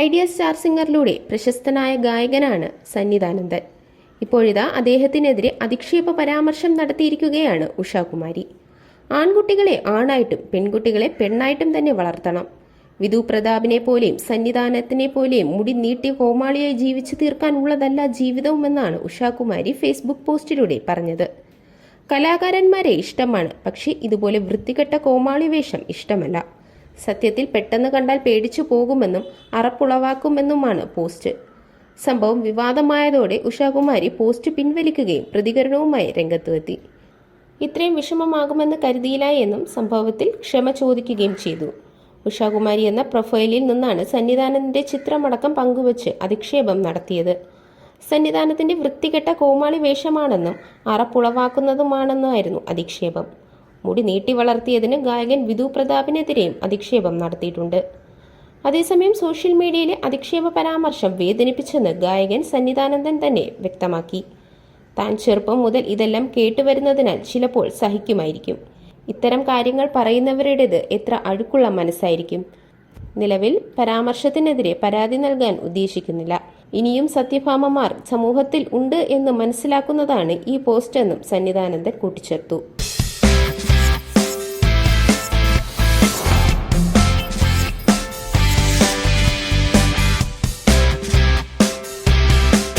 Idea star സിംഗറിലൂടെ പ്രശസ്തനായ ഗായകനാണ് സന്നിധാനന്ദൻ. ഇപ്പോഴിതാ അദ്ദേഹത്തിനെതിരെ അധിക്ഷേപ പരാമർശം നടത്തിയിരിക്കുകയാണ് ഉഷാകുമാരി. ആൺകുട്ടികളെ ആണായിട്ടും പെൺകുട്ടികളെ പെണ്ണായിട്ടും തന്നെ വളർത്തണം. വിധു പ്രതാപിനെ പോലെയും സന്നിധാനത്തിനെ പോലെയും മുടി നീട്ടി കോമാളിയായി ജീവിച്ചു തീർക്കാനുള്ളതല്ല ജീവിതവുമെന്നാണ് ഉഷാകുമാരി ഫേസ്ബുക്ക് പോസ്റ്റിലൂടെ പറഞ്ഞത്. കലാകാരന്മാരെ ഇഷ്ടമാണ് പക്ഷേ ഇതുപോലെ വൃത്തികെട്ട കോമാളി വേഷം ഇഷ്ടമല്ല. സത്യത്തിൽ പെട്ടെന്ന് കണ്ടാൽ പേടിച്ചു പോകുമെന്നും അറപ്പുളവാക്കുമെന്നുമാണ് പോസ്റ്റ്. സംഭവം വിവാദമായതോടെ ഉഷാകുമാരി പോസ്റ്റ് പിൻവലിക്കുകയും പ്രതികരണവുമായി രംഗത്തുവെത്തി ഇത്രയും വിഷമമാകുമെന്ന് കരുതിയില്ല എന്നും സംഭവത്തിൽ ക്ഷമ ചോദിക്കുകയും ചെയ്തു. ഉഷാകുമാരി എന്ന പ്രൊഫൈലിൽ നിന്നാണ് സന്നിധാനത്തിന്റെ ചിത്രമടക്കം പങ്കുവച്ച് അധിക്ഷേപം നടത്തിയത്. സന്നിധാനത്തിന്റെ വൃത്തികെട്ട കോമാളി വേഷമാണെന്നും അറപ്പുളവാക്കുന്നതുമാണെന്നായിരുന്നു അധിക്ഷേപം. മുടി നീട്ടി വളർത്തിയതിന് ഗായകൻ വിധു പ്രതാപിനെതിരെയും അധിക്ഷേപം നടത്തിയിട്ടുണ്ട്. അതേസമയം സോഷ്യൽ മീഡിയയിലെ അധിക്ഷേപ പരാമർശം വേദനിപ്പിച്ചെന്ന് ഗായകൻ സന്നിധാനന്ദൻ തന്നെ വ്യക്തമാക്കി. താൻ ചെറുപ്പം മുതൽ ഇതെല്ലാം കേട്ടുവരുന്നതിനാൽ ചിലപ്പോൾ സഹിക്കുമായിരിക്കും. ഇത്തരം കാര്യങ്ങൾ പറയുന്നവരുടേത് എത്ര അഴുക്കുള്ള മനസ്സായിരിക്കും. നിലവിൽ പരാമർശത്തിനെതിരെ പരാതി നൽകാൻ ഉദ്ദേശിക്കുന്നില്ല. ഇനിയും സത്യഭാമമാർ സമൂഹത്തിൽ ഉണ്ട് എന്ന് മനസ്സിലാക്കുന്നതാണ് ഈ പോസ്റ്റ് എന്നും സന്നിധാനന്ദൻ കൂട്ടിച്ചേർത്തു.